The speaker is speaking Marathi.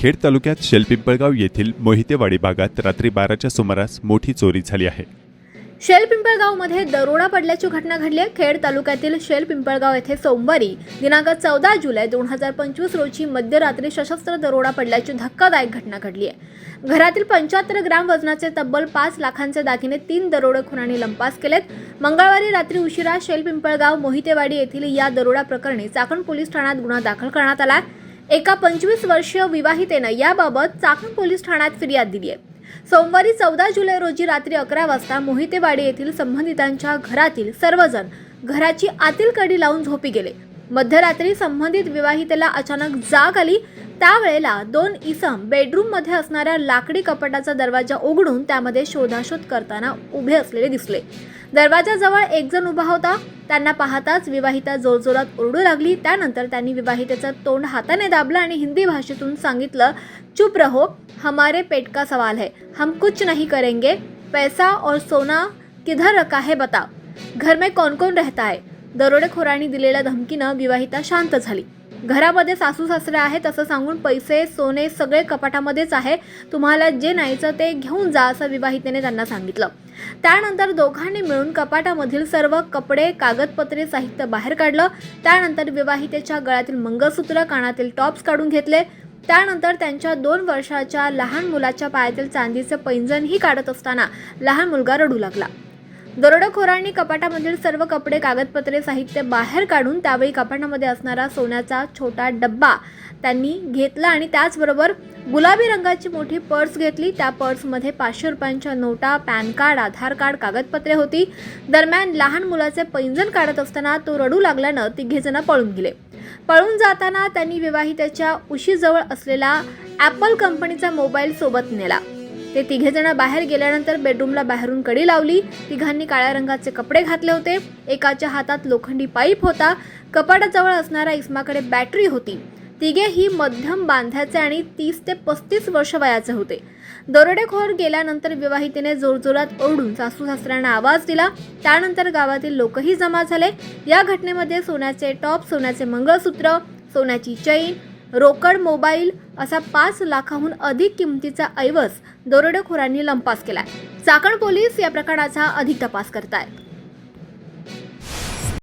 खेड तालुक्यात शेलपिंपळगाव येथील मोहितेवाडी भागात रात्री बाराच्या सुमारास मोठी चोरी झाली आहे. शेलपिंपळगावमध्ये दरोडा पडल्याची घटना घडली आहे. खेड तालुक्यातील शेलपिंपळगाव येथे सोमवारी दिनांक चौदा जुलै दोन हजार पंचवीस रोजी मध्यरात्री सशस्त्र दरोडा पडल्याची धक्कादायक घटना घडली आहे. घरातील पंच्याहत्तर ग्राम वजनाचे तब्बल पाच लाखांचे दागिने तीन दरोडेखोरांनी लंपास केलेत. मंगळवारी रात्री उशिरा शेलपिंपळगाव मोहितेवाडी येथील या दरोडा प्रकरणी चाकण पोलीस ठाण्यात गुन्हा दाखल करण्यात आला आहे. एका पंचवीस वर्षीय विवाहितेनं याबाबत चाकण पोलीस ठाण्यात फिर्याद दिली आहे सोमवारी चौदा जुलै रोजी रात्री अकरा वाजता मोहितेवाडी येथील संबंधितांच्या घरातील सर्वजण घराची आतील कडी लावून झोपी गेले. मध्यरात्री संबंधित विवाहितेला अचानक जाग आली त्यावेळेला दोन इसम बेडरूममध्ये असणाऱ्या लाकडी कपाटाचा दरवाजा उघडून त्यामध्ये शोधाशोध करताना उभे असलेले दिसले. दरवाजाजवळ एक जण उभा होता. त्यांना पाहताच विवाहिता जोरजोरात ओरडू लागली. त्यानंतर त्यांनी विवाहितेचं तोंड हाताने दाबलं आणि हिंदी भाषेतून सांगितलं चुप रहो हमारे पेट का सवाल है. हम कुछ नहीं करेंगे. पैसा और सोना किधर रखा है बताओ घर में कौन कौन रहता है? दरोडेखोरांनी दिलेल्या धमकीनं विवाहिता शांत झाली. घरामध्ये सासू सासरे आहेत असं सांगून पैसे सोने सगळे कपाटामध्येच आहे. तुम्हाला जे न्यायचं ते घेऊन जा असं विवाहितेने त्यांना सांगितलं. त्यानंतर दोघांनी मिळून कपाटामधील सर्व कपडे कागदपत्रे साहित्य बाहेर काढलं. त्यानंतर विवाहितेच्या गळ्यातील मंगळसूत्र कानातील टॉप्स काढून घेतले. त्यानंतर त्यांच्या दोन वर्षाच्या लहान मुलाच्या पायातील चांदीचे पैंजणही काढत असताना लहान मुलगा रडू लागला. दरोडेखोरांनी कपाटामधील सर्व कपडे कागदपत्रे साहित्य बाहेर काढून त्यावेळी कपाटामध्ये असणारा सोन्याचा छोटा डब्बा त्यांनी घेतला आणि त्याचबरोबर गुलाबी रंगाची मोठी पर्स घेतली. त्या पर्समध्ये पाचशे रुपयांच्या नोटा पॅन कार्ड आधार कार्ड कागदपत्रे होती. दरम्यान लहान मुलाचे पैंजण काढत असताना तो रडू लागल्यानं तिघेजण पळून गेले. पळून जाताना त्यांनी विवाहितेच्या उशीजवळ असलेला ॲपल कंपनीचा मोबाईल सोबत नेला. ते तिघेजणं बाहेर गेल्यानंतर बेडरूमला बाहेरून कडी लावली. तिघांनी काळ्या रंगाचे कपडे घातले होते. एकाच्या हातात लोखंडी पाईप होता. कपाटाजवळ असणाऱ्या इस्माकडे बॅटरी होती. तिघे ही मध्यम बांध्याचे आणि तीस ते पस्तीस वर्ष वयाचे होते. दरोडेखोर गेल्यानंतर विवाहितेने जोरजोरात ओरडून सासू सासऱ्यांना आवाज दिला. त्यानंतर गावातील लोकही जमा झाले. या घटनेमध्ये सोन्याचे टॉप सोन्याचे मंगळसूत्र सोन्याची चैन रोकड मोबाईल असा पाच लाखाहून अधिक किमतीचा ऐवज दरोडेखोरांनी लंपास केलाय. चाकण पोलीस या प्रकरणाचा अधिक तपास करतायत.